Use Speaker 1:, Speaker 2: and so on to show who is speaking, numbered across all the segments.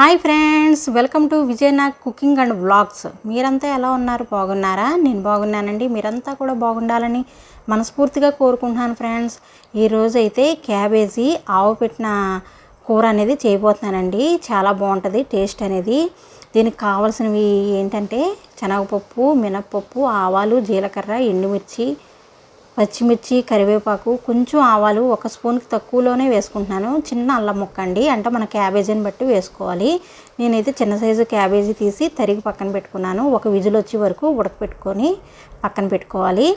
Speaker 1: Hi friends welcome to Vijayanag cooking and vlogs. మీరంతా ఎలా ఉన్నారు? బాగున్నారా? నేను బాగున్నానండి. మీరంతా కూడా బాగుండాలని మనస్ఫూర్తిగా కోరుకుంటున్నాను ఫ్రెండ్స్. ఈరోజు అయితే క్యాబేజీ ఆవు పెట్టిన కూర అనేది చేయబోతున్నానండి. చాలా బాగుంటుంది టేస్ట్ అనేది. దీనికి కావాల్సినవి ఏంటంటే శనగపప్పు మినప్పప్పు ఆవాలు జీలకర్ర ఎండుమిర్చి పచ్చిమిర్చి కరివేపాకు కొంచెం ఆవాలు ఒక స్పూన్కి తక్కువలోనే వేసుకుంటున్నాను. చిన్న అల్లం ముక్క అండి అంటే మన క్యాబేజీని బట్టి వేసుకోవాలి. నేనైతే చిన్న సైజు క్యాబేజీ తీసి తరిగి పక్కన పెట్టుకున్నాను. ఒక విజిల్ వచ్చే వరకు ఉడకపెట్టుకొని పక్కన పెట్టుకోవాలి.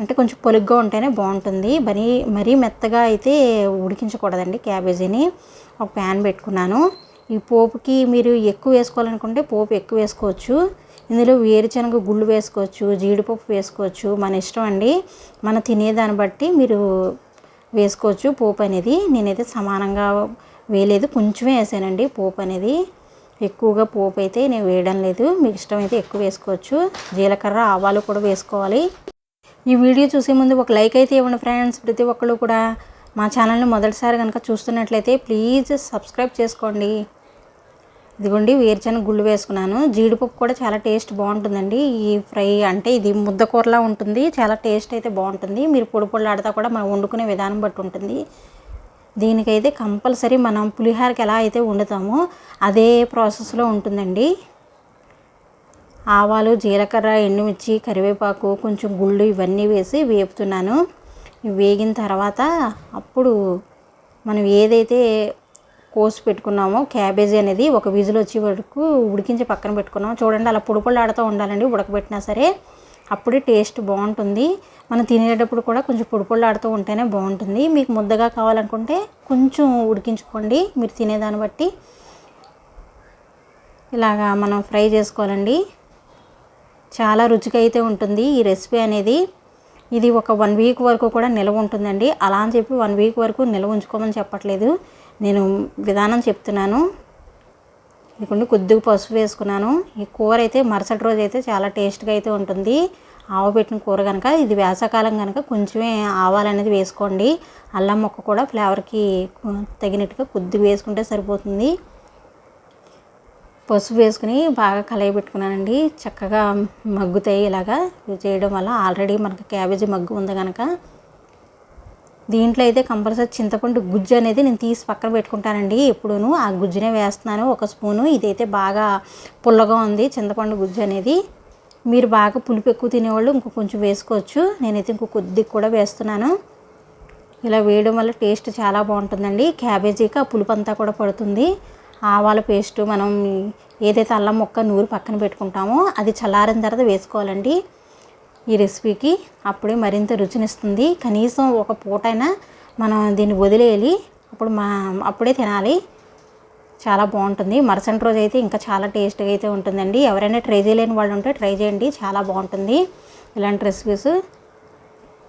Speaker 1: అంటే కొంచెం పొలుగ్గా ఉంటేనే బాగుంటుంది. మరీ మరీ మెత్తగా అయితే ఉడికించకూడదండి క్యాబేజీని. ఒక ప్యాన్ పెట్టుకున్నాను. ఈ పోపుకి మీరు ఎక్కువ వేసుకోవాలనుకుంటే పోపు ఎక్కువ వేసుకోవచ్చు. ఇందులో వేరుశనగ గుళ్ళు వేసుకోవచ్చు జీడిపప్పు వేసుకోవచ్చు. మన ఇష్టం అండి. మన తినేదాన్ని బట్టి మీరు వేసుకోవచ్చు పోపు అనేది. నేనైతే సమానంగా వేయలేదు. కొంచెమే వేసానండి పోపు అనేది. ఎక్కువగా పోపు అయితే నేను వేయడం లేదు. మీకు ఇష్టమైతే ఎక్కువ వేసుకోవచ్చు. జీలకర్ర ఆవాలు కూడా వేసుకోవాలి. ఈ వీడియో చూసే ముందు ఒక లైక్ అయితే ఇవ్వండి ఫ్రెండ్స్. ప్రతి ఒక్కళ్ళు కూడా మా ఛానల్ని మొదటిసారి కనుక చూస్తున్నట్లయితే ప్లీజ్ సబ్స్క్రైబ్ చేసుకోండి. ఇదిగోండి వేరుశనగ గుళ్ళు వేసుకున్నాను. జీడిపప్పు కూడా చాలా టేస్ట్ బాగుంటుందండి. ఈ ఫ్రై అంటే ఇది ముద్ద కూరలా ఉంటుంది. చాలా టేస్ట్ అయితే బాగుంటుంది. మీరు పొడి పొడిలాడితే కూడా మనం వండుకునే విధానం బట్టి ఉంటుంది. దీనికైతే కంపల్సరీ మనం పులిహోరకి ఎలా అయితే వండుతామో అదే ప్రాసెస్లో ఉంటుందండి. ఆవాలు జీలకర్ర ఎండుమిర్చి కరివేపాకు కొంచెం గుళ్ళు ఇవన్నీ వేసి వేపుతున్నాను. వేగిన తర్వాత అప్పుడు మనం ఏదైతే కోసి పెట్టుకున్నాము. క్యాబేజీ అనేది ఒక విజిల్ వచ్చే వరకు ఉడికించి పక్కన పెట్టుకున్నాము. చూడండి అలా పొడి ఆడుతూ ఉండాలండి ఉడకబెట్టినా సరే. అప్పుడే టేస్ట్ బాగుంటుంది. మనం తినేటప్పుడు కూడా కొంచెం పొడి ఆడుతూ ఉంటేనే బాగుంటుంది. మీకు ముద్దగా కావాలనుకుంటే కొంచెం ఉడికించుకోండి. మీరు తినేదాన్ని బట్టి ఇలాగా మనం ఫ్రై చేసుకోవాలండి. చాలా రుచిగా అయితే ఉంటుంది ఈ రెసిపీ అనేది. ఇది ఒక వన్ వీక్ వరకు కూడా నిల్వ ఉంటుందండి. అలా అని చెప్పి వన్ వీక్ వరకు నిల్వ ఉంచుకోమని చెప్పట్లేదు. నేను విధానం చెప్తున్నాను. ఇదిగోండి కొద్దిగా పసుపు వేసుకున్నాను. ఈ కూర అయితే మరుసటి రోజు అయితే చాలా టేస్ట్గా అయితే ఉంటుంది. ఆవు పెట్టిన కూర కనుక ఇది వేసవకాలం కనుక కొంచెమే ఆవాలు అనేది వేసుకోండి. అల్లం మొక్క కూడా ఫ్లేవర్కి తగినట్టుగా కొద్దిగా వేసుకుంటే సరిపోతుంది. పసుపు వేసుకుని బాగా కలయి పెట్టుకున్నానండి. చక్కగా మగ్గుతాయి ఇలాగా. ఇవి చేయడం వల్ల ఆల్రెడీ మనకు క్యాబేజీ మగ్గు ఉంది కనుక దీంట్లో అయితే కంపల్సరీ చింతపండు గుజ్జు అనేది నేను తీసి పక్కన పెట్టుకుంటానండి. ఎప్పుడూను ఆ గుజ్జునే వేస్తున్నాను. ఒక స్పూను. ఇదైతే బాగా పుల్లగా ఉంది చింతపండు గుజ్జు అనేది. మీరు బాగా పులుపు ఎక్కువ తినేవాళ్ళు ఇంకో కొంచెం వేసుకోవచ్చు. నేనైతే ఇంకో కొద్దిగా కూడా వేస్తున్నాను. ఇలా వేయడం వల్ల టేస్ట్ చాలా బాగుంటుందండి. క్యాబేజీకి ఆ పులుపు అంతా కూడా పడుతుంది. ఆవాల పేస్ట్ మనం ఏదైతే అల్లం ముక్క నూరు పక్కన పెట్టుకుంటామో అది చల్లారిన తర్వాత వేసుకోవాలండి. ఈ రెసిపీకి అప్పుడే మరింత రుచినిస్తుంది. కనీసం ఒక పూటైనా మనం దీన్ని వదిలేయాలి. అప్పుడు మా అప్పుడే తినాలి. చాలా బాగుంటుంది. మరుసటి రోజు అయితే ఇంకా చాలా టేస్ట్గా అయితే ఉంటుందండి. ఎవరైనా ట్రై చేయలేని వాళ్ళు ఉంటే ట్రై చేయండి. చాలా బాగుంటుంది. ఇలాంటి రెసిపీస్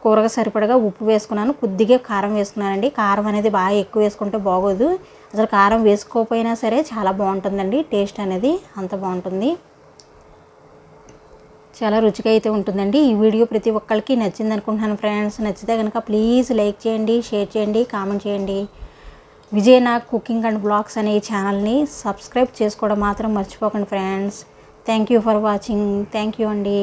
Speaker 1: కూరగా సరిపడగా ఉప్పు వేసుకున్నాను. కొద్దిగా కారం వేసుకున్నానండి. కారం అనేది బాగా ఎక్కువ వేసుకుంటే బాగోదు. అసలు కారం వేసుకోకపోయినా సరే చాలా బాగుంటుందండి. టేస్ట్ అనేది అంత బాగుంటుంది. చాలా రుచిగా అయితే ఉంటుందండి. ఈ వీడియో ప్రతి ఒక్కరికి నచ్చింది అనుకుంటున్నాను ఫ్రెండ్స్. నచ్చితే కనుక ప్లీజ్ లైక్ చేయండి షేర్ చేయండి కామెంట్ చేయండి. విజయనాగ్ కుకింగ్ అండ్ బ్లాగ్స్ అనే ఛానల్ని సబ్స్క్రైబ్ చేసుకోవడం మాత్రం మర్చిపోకండి friends. Thank you for watching. Thank you అండి.